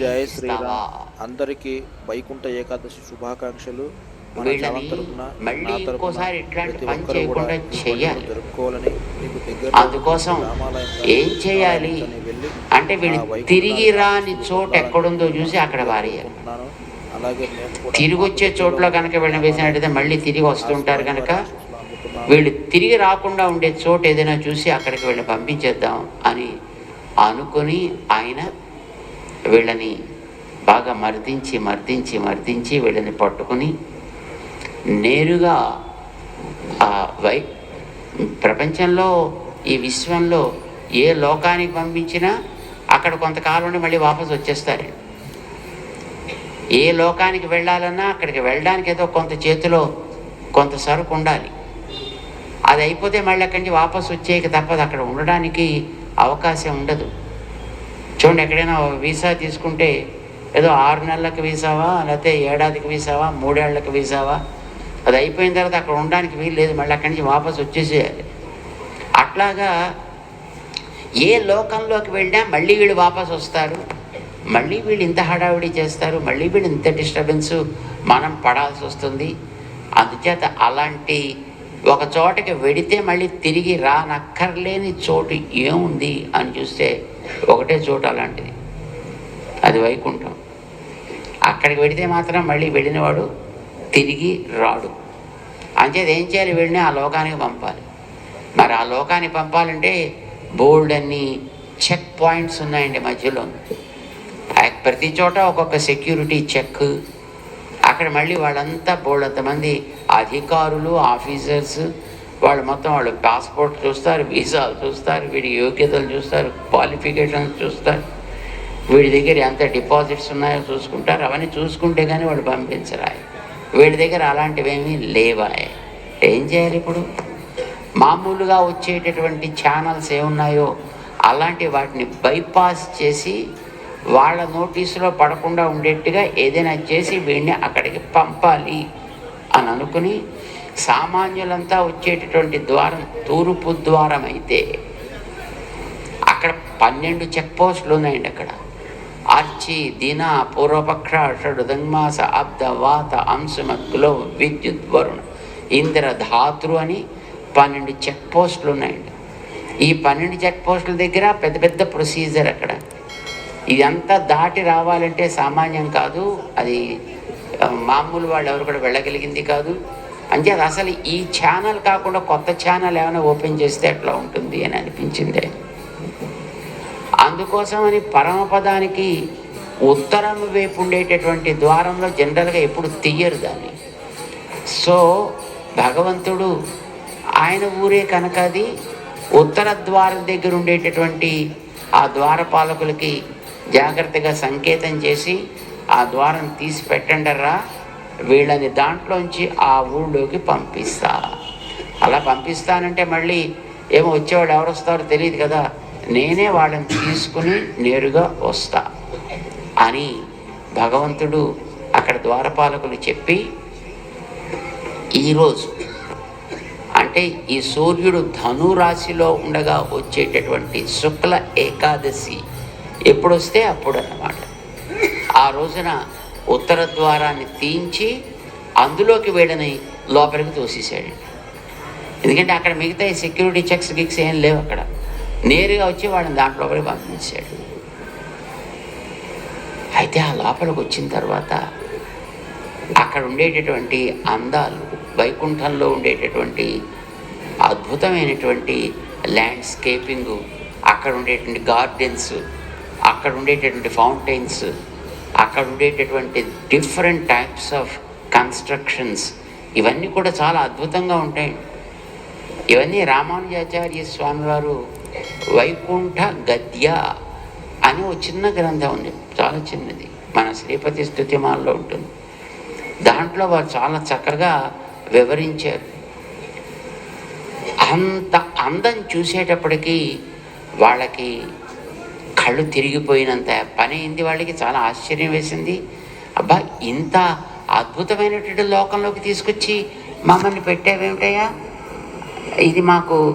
జై శ్రీరామ్. అందరికీ వైకుంఠ ఏకాదశి శుభాకాంక్షలు. మన తరపున నా తరపున ప్రతి ఒక్కరూ కూడా జరుపుకోవాలని మీకు దగ్గర అందుకోసం ఏం చేయాలి? అంటే వీళ్ళు తిరిగి రాని చోటు ఎక్కడుందో చూసి అక్కడ వారేయాలి. తిరిగి వచ్చే చోట్ల కనుక వీళ్ళని వేసినట్టయితే మళ్ళీ తిరిగి వస్తుంటారు కనుక. వీళ్ళు తిరిగి రాకుండా ఉండే చోటు ఏదైనా చూసి అక్కడికి వీళ్ళని పంపించేద్దాం అని అనుకుని ఆయన వీళ్ళని బాగా మర్దించి మర్దించి మర్దించి వీళ్ళని పట్టుకుని నేరుగా ఆ వై ప్రపంచంలో ఈ విశ్వంలో ఏ లోకానికి పంపించినా అక్కడ కొంతకాలం ఉండి మళ్ళీ వాపసు వచ్చేస్తారు. ఏ లోకానికి వెళ్ళాలన్నా అక్కడికి వెళ్ళడానికి ఏదో కొంత చేతిలో కొంత సరుకు ఉండాలి. అది అయిపోతే మళ్ళీ అక్కడి నుంచి వాపసు వచ్చేయక తప్పదు. అక్కడ ఉండడానికి అవకాశం ఉండదు. చూడండి ఎక్కడైనా వీసా తీసుకుంటే ఏదో ఆరు నెలలకు వీసావా లేకపోతే ఏడాదికి వీసావా మూడేళ్ళకు వీసావా? అది అయిపోయిన తర్వాత అక్కడ ఉండడానికి వీలు లేదు మళ్ళీ అక్కడి నుంచి వాపసు వచ్చేసేయాలి. అట్లాగా ఏ లోకంలోకి వెళ్ళినా మళ్ళీ వీళ్ళు వాపసు వస్తారు. మళ్ళీ వీళ్ళు ఇంత హడావిడి చేస్తారు మళ్ళీ వీళ్ళు ఇంత డిస్టర్బెన్స్ మనం పడాల్సి వస్తుంది. అందుచేత అలాంటి ఒక చోటకి వెడితే మళ్ళీ తిరిగి రానక్కర్లేని చోటు ఏముంది అని చూస్తే ఒకటే చోటు అలాంటిది. అది వైకుంఠం. అక్కడికి వెడితే మాత్రం మళ్ళీ వెళ్ళినవాడు తిరిగి రాడు. అంచేది ఏం చేయాలి వెళ్ళినా? ఆ లోకానికి పంపాలి. మరి ఆ లోకానికి పంపాలంటే బోల్డ్ అన్ని చెక్ పాయింట్స్ ఉన్నాయండి మధ్యలో. ఆ ప్రతి చోట ఒక్కొక్క సెక్యూరిటీ చెక్ అక్కడ మళ్ళీ వాళ్ళంతా బోల్డ్ మంది అధికారులు ఆఫీసర్స్ వాళ్ళు మొత్తం వాళ్ళు పాస్పోర్ట్ చూస్తారు వీసాలు చూస్తారు వీడి యోగ్యతలు చూస్తారు క్వాలిఫికేషన్స్ చూస్తారు. వీడి దగ్గర ఎంత డిపాజిట్స్ ఉన్నాయో చూసుకుంటారు. అవన్నీ చూసుకుంటే కానీ వాళ్ళు పంపించరాయి. వీడి దగ్గర అలాంటివేమీ లేవాయి. ఏం చేయాలి ఇప్పుడు? మామూలుగా వచ్చేటటువంటి ఛానల్స్ ఏమున్నాయో అలాంటి వాటిని బైపాస్ చేసి వాళ్ళ నోటీసులో పడకుండా ఉండేట్టుగా ఏదైనా చేసి వీడిని అక్కడికి పంపాలి అని అనుకుని సామాన్యులంతా వచ్చేటటువంటి ద్వారం తూర్పు ద్వారం అయితే అక్కడ పన్నెండు చెక్ పోస్టులు ఉన్నాయండి అక్కడ. అర్చి దిన పూర్వపక్ష షడు దంగ్మాస అబ్ద వాత అంశమగ్లో విద్యుత్ వరుణ ఇంద్ర ధాతృ అని పన్నెండు చెక్ పోస్టులు ఉన్నాయండి. ఈ పన్నెండు చెక్ పోస్టుల దగ్గర పెద్ద పెద్ద ప్రొసీజర్ అక్కడ. ఇదంతా దాటి రావాలంటే సామాన్యం కాదు. అది మామూలు వాళ్ళు ఎవరు కూడా వెళ్ళగలిగింది కాదు. అంటే అది అసలు ఈ ఛానల్ కాకుండా కొత్త ఛానల్ ఏమైనా ఓపెన్ చేస్తే ఎట్లా ఉంటుంది అని అనిపించింది. అందుకోసమని పరమపదానికి ఉత్తరం వైపు ఉండేటటువంటి ద్వారంలో జనరల్గా ఎప్పుడు తీయరు దాన్ని. సో భగవంతుడు ఆయన ఊరే కనుక అది ఉత్తర ద్వారం దగ్గర ఉండేటటువంటి ఆ ద్వారపాలకులకి జాగ్రత్తగా సంకేతం చేసి ఆ ద్వారం తీసి పెట్టండరా వీళ్ళని దాంట్లోంచి ఆ ఊళ్ళోకి పంపిస్తా. అలా పంపిస్తానంటే మళ్ళీ ఏమో వచ్చేవాడు ఎవరు వస్తారో తెలియదు కదా. నేనే వాళ్ళని తీసుకుని నేరుగా వస్తా అని భగవంతుడు అక్కడ ద్వారపాలకులు చెప్పి ఈరోజు అంటే ఈ సూర్యుడు ధను రాశిలో ఉండగా వచ్చేటటువంటి శుక్ల ఏకాదశి ఎప్పుడు వస్తే అప్పుడు అన్నమాట ఆ రోజున ఉత్తర ద్వారాన్ని తీయించి అందులోకి వేడని లోపలికి తోసేసాడు ఎందుకంటే అక్కడ మిగతా సెక్యూరిటీ చెక్స్ గిక్స్ ఏం లేవు అక్కడ. నేరుగా వచ్చి వాళ్ళని దాంట్లోపలికి పంపించాడు అయితే ఆ లోపలికి వచ్చిన తర్వాత అక్కడ ఉండేటటువంటి అందాలు వైకుంఠంలో ఉండేటటువంటి అద్భుతమైనటువంటి ల్యాండ్స్కేపింగు అక్కడ ఉండేటువంటి గార్డెన్స్ అక్కడ ఉండేటటువంటి ఫౌంటైన్స్ అక్కడ ఉండేటటువంటి డిఫరెంట్ టైప్స్ ఆఫ్ కన్స్ట్రక్షన్స్ ఇవన్నీ కూడా చాలా అద్భుతంగా ఉంటాయి. ఇవన్నీ రామానుజాచార్య స్వామివారు వైకుంఠ గద్య అని ఒక చిన్న గ్రంథం ఉంది. చాలా చిన్నది. మన శ్రీపతి స్థుతిమాల్లో ఉంటుంది. దాంట్లో వారు చాలా చక్కగా వివరించారు. అంత అందం చూసేటప్పటికీ వాళ్ళకి కళ్ళు తిరిగిపోయినంత పని అయింది వాళ్ళకి చాలా ఆశ్చర్యం వేసింది. అబ్బా ఇంత అద్భుతమైనటువంటి లోకంలోకి తీసుకొచ్చి మమ్మల్ని పెట్టావేమిటయ్యా? ఇది మాకు